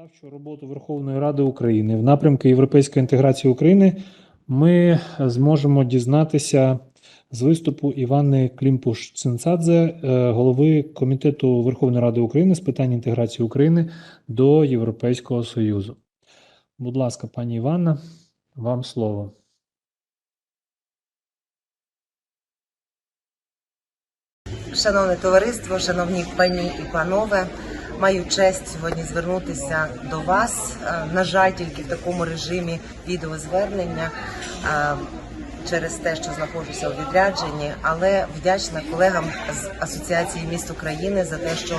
законодавчу роботу Верховної Ради України в напрямку європейської інтеграції України ми зможемо дізнатися з виступу Івани Клімпуш-Цинцадзе, е, голови Комітету Верховної Ради України з питань інтеграції України до Європейського Союзу. Будь ласка, пані Іванна, вам слово. Шановне товариство, шановні пані і панове, маю честь сьогодні звернутися до вас. Е, На жаль, тільки в такому режимі відеозвернення е, через те, що знаходжуся у відрядженні, але вдячна колегам з Асоціації міст України за те, що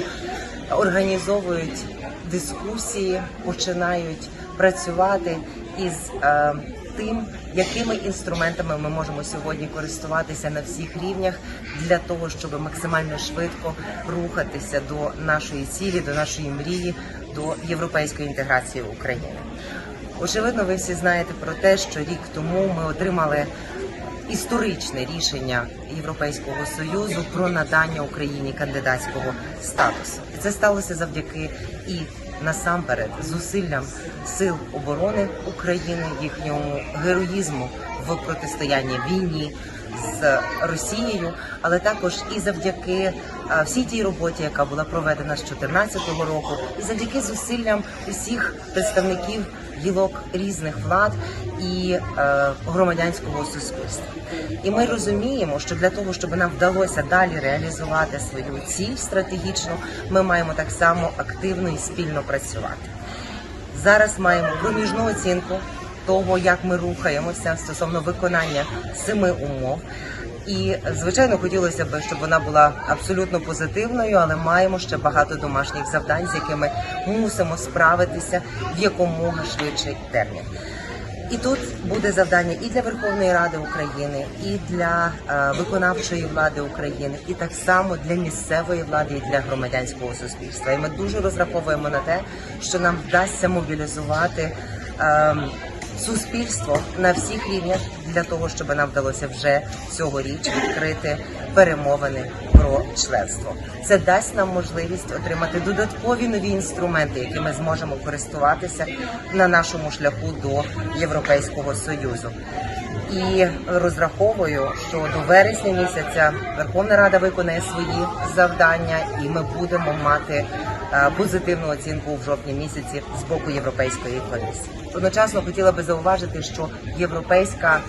організовують дискусії, починають працювати із е, тим, якими інструментами ми можемо сьогодні користуватися на всіх рівнях для того, щоб максимально швидко рухатися до нашої цілі, до нашої мрії, до європейської інтеграції України. Очевидно, ви всі знаєте про те, що рік тому ми отримали історичне рішення Європейського союзу про надання Україні кандидатського статусу. І це сталося завдяки і насамперед зусиллям сил оборони України, їхньому героїзму в протистоянні війні з Росією, але також і завдяки всій тій роботі, яка була проведена з 2014 року, і завдяки зусиллям усіх представників гілок різних влад і е, громадянського суспільства. І ми розуміємо, що для того, щоб нам вдалося далі реалізувати свою ціль стратегічну, ми маємо так само активно і спільно працювати. Зараз маємо проміжну оцінку того, як ми рухаємося стосовно виконання семи умов. І звичайно хотілося б, щоб вона була абсолютно позитивною, але маємо ще багато домашніх завдань, з якими мусимо справитися в якомога швидший термін. І тут буде завдання і для Верховної Ради України, і для е, виконавчої влади України, і так само для місцевої влади, і для громадянського суспільства. І ми дуже розраховуємо на те, що нам вдасться мобілізувати. Суспільство на всіх рівнях для того, щоб нам вдалося вже цьогоріч відкрити перемовини про членство. Це дасть нам можливість отримати додаткові нові інструменти, які ми зможемо користуватися на нашому шляху до Європейського союзу. І розраховую, що до вересня місяця Верховна Рада виконає свої завдання, і ми будемо мати позитивну оцінку в жовтні місяці з боку Європейської комісії. Одночасно хотіла би зауважити, що європейська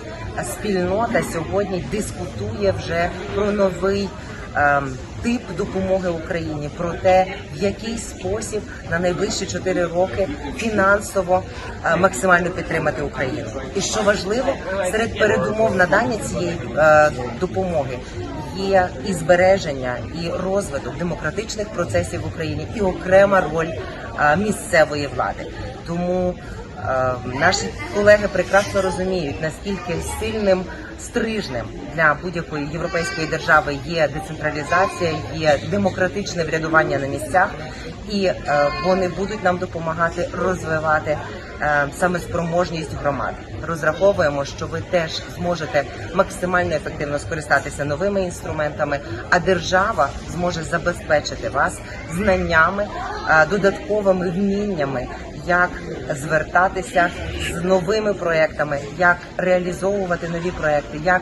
спільнота сьогодні дискутує вже про новий. ем, Тип допомоги Україні про те, в який спосіб на найближчі 4 роки фінансово е, максимально підтримати Україну. І що важливо, серед передумов надання цієї е, допомоги є і збереження, і розвиток демократичних процесів в Україні, і окрема роль місцевої влади. Тому Наші колеги прекрасно розуміють, наскільки сильним стрижнем для будь-якої європейської держави є децентралізація, є демократичне врядування на місцях, і е, вони будуть нам допомагати розвивати е, саме спроможність громад. Розраховуємо, що ви теж зможете максимально ефективно скористатися новими інструментами, а держава зможе забезпечити вас знаннями, е, додатковими вміннями як звертатися з новими проектами, як реалізовувати нові проекти, як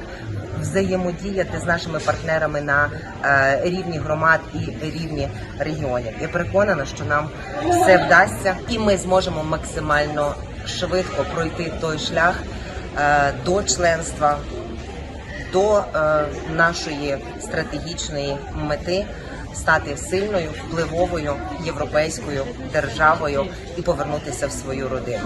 взаємодіяти з нашими партнерами на е, рівні громад і рівні регіонів. Я переконана, що нам все вдасться, і ми зможемо максимально швидко пройти той шлях е, до членства. До е, нашої стратегічної мети стати сильною впливовою європейською державою і повернутися в свою родину.